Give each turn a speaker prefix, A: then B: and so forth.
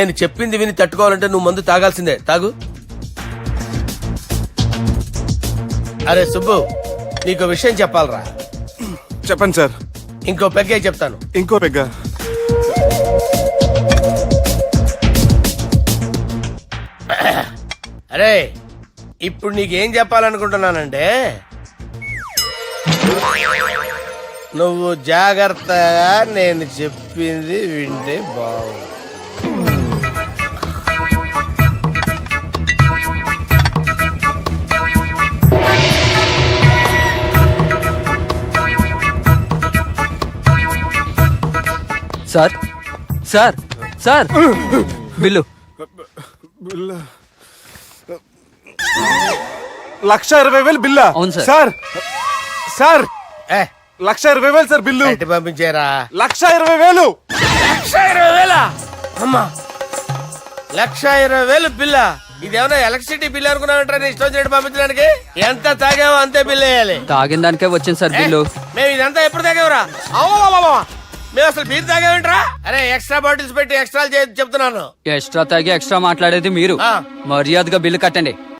A: నేను చెప్పింది విని తట్టుకోవాలంటే నువ్వు మందు తాగాల్సిందే. తాగు. అరే సుబ్బు నీకు విషయం చెప్పాలరా.
B: చెప్పండి సార్.
A: ఇంకో పెగ్గే చెప్తాను.
B: ఇంకో పెగ్గ.
A: అరే ఇప్పుడు నీకేం చెప్పాలనుకుంటున్నానంటే నువ్వు జాగ్రత్తగా నేను చెప్పింది వింటే బాగు
C: sir sir sir. Bill.
B: Lakh ఇరవై వేలు బిల్లా.
C: అవును సార్.
B: Sir sir.
A: ఏ?
B: లక్ష ఇరవై వేలు సార్ బిల్లు.
A: పంపించేరా?
B: లక్ష ఇరవై వేలు.
A: లక్ష ఇరవై వేల? అమ్మా. లక్ష ఇరవై వేలు బిల్ల. ఇదేమన్నా ఎలక్ట్రిసిటీ బిల్ అనుకున్నామంటారా నీ ఇష్టం వచ్చినట్టు పంపించడానికి? ఎంత తాగామో అంతే బిల్ వేయాలి.
C: తాగిన దానికే వచ్చింది సార్
A: ఏ,
C: బిల్లు.
A: మేము ఇదంతా ఎప్పుడు తాగావురా అవ్వా. మేము అసలు బీర్ తాగామంటరా? అరే ఎక్స్ట్రా బాటిల్స్ పెట్టి ఎక్స్ట్రా చెప్తున్నాను.
C: ఎక్స్ట్రా తాగి ఎక్స్ట్రా మాట్లాడేది మీరు. మర్యాదగా బిల్లు కట్టండి.